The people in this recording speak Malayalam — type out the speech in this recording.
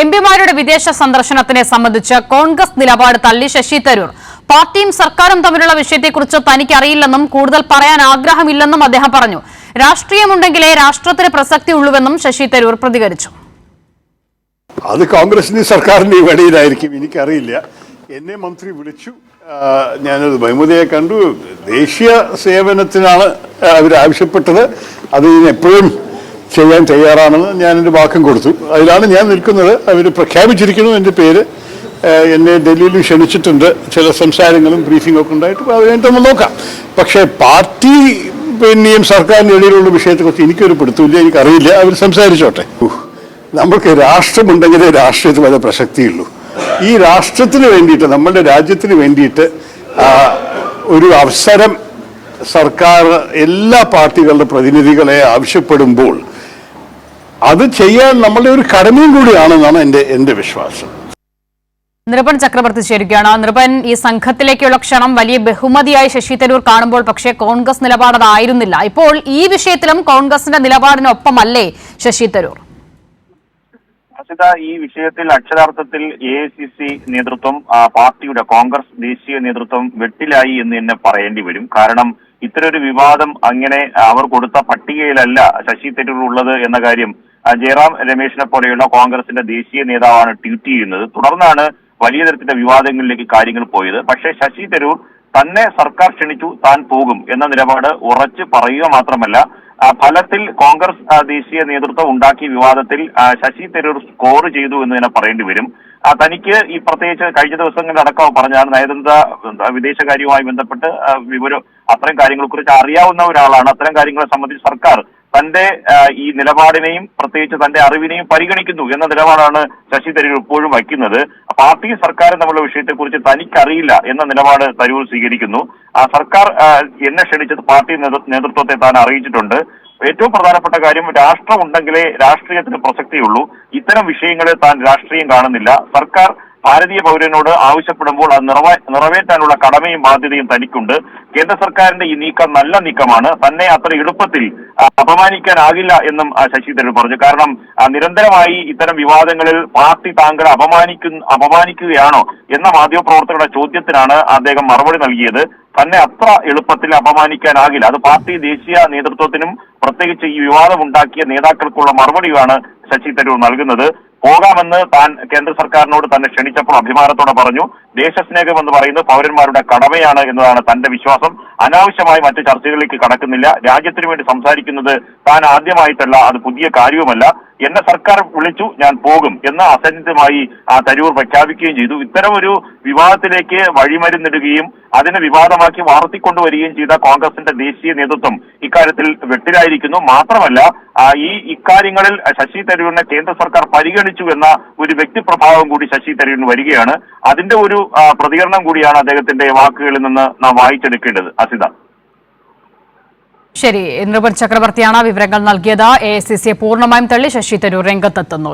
എം പിമാരുടെ വിദേശ സന്ദർശനത്തിനെ സംബന്ധിച്ച് കോൺഗ്രസ് നിലപാട് തള്ളി ശശി തരൂർ. പാർട്ടിയും സർക്കാരും തമ്മിലുള്ള വിഷയത്തെക്കുറിച്ച് തനിക്കറിയില്ലെന്നും കൂടുതൽ പറയാൻ ആഗ്രഹമില്ലെന്നും അദ്ദേഹം പറഞ്ഞു. രാഷ്ട്രീയമുണ്ടെങ്കിലേ രാഷ്ട്രത്തിന് പ്രസക്തി ഉള്ളൂവെന്നും ശശി തരൂർ പ്രതികരിച്ചു. അത് കോൺഗ്രസിന്റെയും സർക്കാരിന്റെ വെളിയിലായിരിക്കും എനിക്കറിയില്ല. എന്നെ മന്ത്രി വിളിച്ചു. ഞാനത് ബഹുമതിയെ കണ്ടു. ദേശീയ സേവനത്തിനാണ് അവർ ആവശ്യപ്പെട്ടത്. അത് എപ്പോഴും ചെയ്യാൻ തയ്യാറാണെന്ന് ഞാൻ എന്റെ വാക്കും കൊടുത്തു. അതിലാണ് ഞാൻ നിൽക്കുന്നത്. അവർ പ്രഖ്യാപിച്ചിരിക്കുന്നു എന്റെ പേര്. എന്നെ ഡൽഹിയിൽ ക്ഷണിച്ചിട്ടുണ്ട്. ചില സംസാരങ്ങളും ബ്രീഫിംഗും ഒക്കെ ഉണ്ടായിട്ട് അത് കഴിഞ്ഞിട്ട് നമ്മൾ നോക്കാം. പക്ഷേ പാർട്ടി പിന്നെയും സർക്കാരിന്റെ ഇടയിലുള്ള വിഷയത്തെക്കുറിച്ച് എനിക്കൊരു പിടുത്തമില്ല എനിക്കറിയില്ല. അവർ സംസാരിച്ചോട്ടെ. നമ്മൾക്ക് രാഷ്ട്രമുണ്ടെങ്കിലേ രാഷ്ട്രീയത്തിൽ വളരെ പ്രസക്തിയുള്ളൂ. ഈ രാഷ്ട്രത്തിന് വേണ്ടിയിട്ട് നമ്മുടെ രാജ്യത്തിന് വേണ്ടിയിട്ട് ഒരു അവസരം സർക്കാർ എല്ലാ പാർട്ടികളുടെ പ്രതിനിധികളെ ആവശ്യപ്പെടുമ്പോൾ അത് ചെയ്യാൻ നമ്മളുടെ ഒരു കടമയും കൂടിയാണെന്നാണ് എന്റെ എന്റെ വിശ്വാസം. നൃപൻ ചക്രവർത്തി ചേരുകയാണ്. നൃപൻ ഈ സംഘത്തിലേക്കുള്ള ക്ഷണം വലിയ ബഹുമതിയായി ശശി തരൂർ കാണുമ്പോൾ പക്ഷേ കോൺഗ്രസ് നിലപാട് അതായിരുന്നില്ല. ഇപ്പോൾ ഈ വിഷയത്തിലും കോൺഗ്രസിന്റെ നിലപാടിനൊപ്പമല്ലേ ശശി തരൂർ? അസിത ഈ വിഷയത്തിൽ അക്ഷരാർത്ഥത്തിൽ എ ഐ സി സി നേതൃത്വം ആ, പാർട്ടിയുടെ കോൺഗ്രസ് ദേശീയ നേതൃത്വം വെട്ടിലായി എന്ന് തന്നെ പറയേണ്ടി വരും. കാരണം ഇത്തരൊരു വിവാദം അങ്ങനെ അവർ കൊടുത്ത പട്ടികയിലല്ല ശശി തരൂർ ഉള്ളത് എന്ന കാര്യം ജയറാം രമേശിനെ പോലെയുള്ള കോൺഗ്രസിന്റെ ദേശീയ നേതാവാണ് ട്വീറ്റ് ചെയ്യുന്നത്. തുടർന്നാണ് വലിയ തരത്തിലുള്ള വിവാദങ്ങളിലേക്ക് കാര്യങ്ങൾ പോയത്. പക്ഷേ ശശി തരൂർ തന്നെ സർക്കാർ ക്ഷണിച്ചു താൻ പോകും എന്ന നിലപാട് ഉറച്ചു പറയുക മാത്രമല്ല ഫലത്തിൽ കോൺഗ്രസ് ദേശീയ നേതൃത്വം ഉണ്ടാക്കിയ വിവാദത്തിൽ ശശി തരൂർ സ്കോർ ചെയ്തു എന്ന് തന്നെ പറയേണ്ടി വരും. തനിക്ക് ഈ പ്രത്യേകിച്ച് കഴിഞ്ഞ ദിവസങ്ങളിൽ അടക്കം പറഞ്ഞാൽ നയതന്ത്ര വിദേശകാര്യവുമായി ബന്ധപ്പെട്ട് വിവരം അത്തരം കാര്യങ്ങളെക്കുറിച്ച് അറിയാവുന്ന ഒരാളാണ്. അത്തരം കാര്യങ്ങളെ സംബന്ധിച്ച് സർക്കാർ തന്റെ ഈ നിലപാടിനെയും പ്രത്യേകിച്ച് തന്റെ അറിവിനെയും പരിഗണിക്കുന്നു എന്ന നിലപാടാണ് ശശി തരൂർ ഇപ്പോഴും വയ്ക്കുന്നത്. പാർട്ടി സർക്കാരും തമ്മിലുള്ള വിഷയത്തെക്കുറിച്ച് തനിക്കറിയില്ല എന്ന നിലപാട് തരൂർ സ്വീകരിക്കുന്നു. ആ സർക്കാർ എന്നെ ക്ഷണിച്ചത് പാർട്ടി നേതൃത്വത്തെ താൻ അറിയിച്ചിട്ടുണ്ട്. ഏറ്റവും പ്രധാനപ്പെട്ട കാര്യം രാഷ്ട്രമുണ്ടെങ്കിലേ രാഷ്ട്രീയത്തിന് പ്രസക്തിയുള്ളൂ. ഇത്തരം വിഷയങ്ങളെ താൻ രാഷ്ട്രീയം കാണുന്നില്ല. സർക്കാർ ഭാരതീയ പൗരനോട് ആവശ്യപ്പെടുമ്പോൾ അത് നിറവേ നിറവേറ്റാനുള്ള കടമയും ബാധ്യതയും തനിക്കുണ്ട്. കേന്ദ്ര സർക്കാരിന്റെ ഈ നീക്കം നല്ല നീക്കമാണ്. തന്നെ അത്ര എളുപ്പത്തിൽ അപമാനിക്കാനാകില്ല എന്നും ശശി തരൂർ പറഞ്ഞു. കാരണം നിരന്തരമായി ഇത്തരം വിവാദങ്ങളിൽ പാർട്ടി താങ്കളെ അപമാനിക്കുന്ന അപമാനിക്കുകയാണോ എന്ന മാധ്യമപ്രവർത്തകരുടെ ചോദ്യത്തിനാണ് അദ്ദേഹം മറുപടി നൽകിയത്. തന്നെ അത്ര എളുപ്പത്തിൽ അപമാനിക്കാനാകില്ല. അത് പാർട്ടി ദേശീയ നേതൃത്വത്തിനും പ്രത്യേകിച്ച് ഈ വിവാദമുണ്ടാക്കിയ നേതാക്കൾക്കുള്ള മറുപടിയാണ് ശശി തരൂർ നൽകുന്നത്. പോകാമെന്ന് താൻ കേന്ദ്ര സർക്കാരിനോട് തന്നെ ക്ഷണിച്ചപ്പോൾ അഭിമാനത്തോടെ പറഞ്ഞു. ദേശസ്നേഹം എന്ന് പറയുന്നത് പൗരന്മാരുടെ കടമയാണ് എന്നതാണ് തന്റെ വിശ്വാസം. അനാവശ്യമായി മറ്റ് ചർച്ചകളിലേക്ക് കടക്കുന്നില്ല. രാജ്യത്തിനു വേണ്ടി സംസാരിക്കുന്നത് താൻ ആദ്യമായിട്ടല്ല അത് പുതിയ കാര്യവുമല്ല. എന്നെ സർക്കാർ വിളിച്ചു ഞാൻ പോകും എന്ന് അസന്നിധമായി ആ തരൂർ പ്രഖ്യാപിക്കുകയും ചെയ്തു. ഇത്തരമൊരു വിവാദത്തിലേക്ക് വഴിമരുന്നിടുകയും അതിനെ വിവാദമാക്കി വളർത്തിക്കൊണ്ടുവരികയും ചെയ്ത കോൺഗ്രസിന്റെ ദേശീയ നേതൃത്വം ഇക്കാര്യത്തിൽ വെട്ടിലായിരിക്കുന്നു. മാത്രമല്ല ഈ ഇക്കാര്യങ്ങളിൽ ശശി തരൂരിനെ കേന്ദ്ര സർക്കാർ പരിഗണിച്ചു എന്ന ഒരു വ്യക്തിപ്രഭാവം കൂടി ശശി തരൂരിന് വരികയാണ്. അതിന്റെ ഒരു പ്രതികരണം കൂടിയാണ് അദ്ദേഹത്തിന്റെ വാക്കുകളിൽ നിന്ന് നാം വായിച്ചെടുക്കേണ്ടത്. അസിത. ശരി ഇന്ദ്രപൻ ചക്രവർത്തിയാണ് വിവരങ്ങൾ നൽകിയത്. എ സി സിയെ പൂർണമായും തള്ളി ശശി തരൂർ രംഗത്തെത്തുന്നു.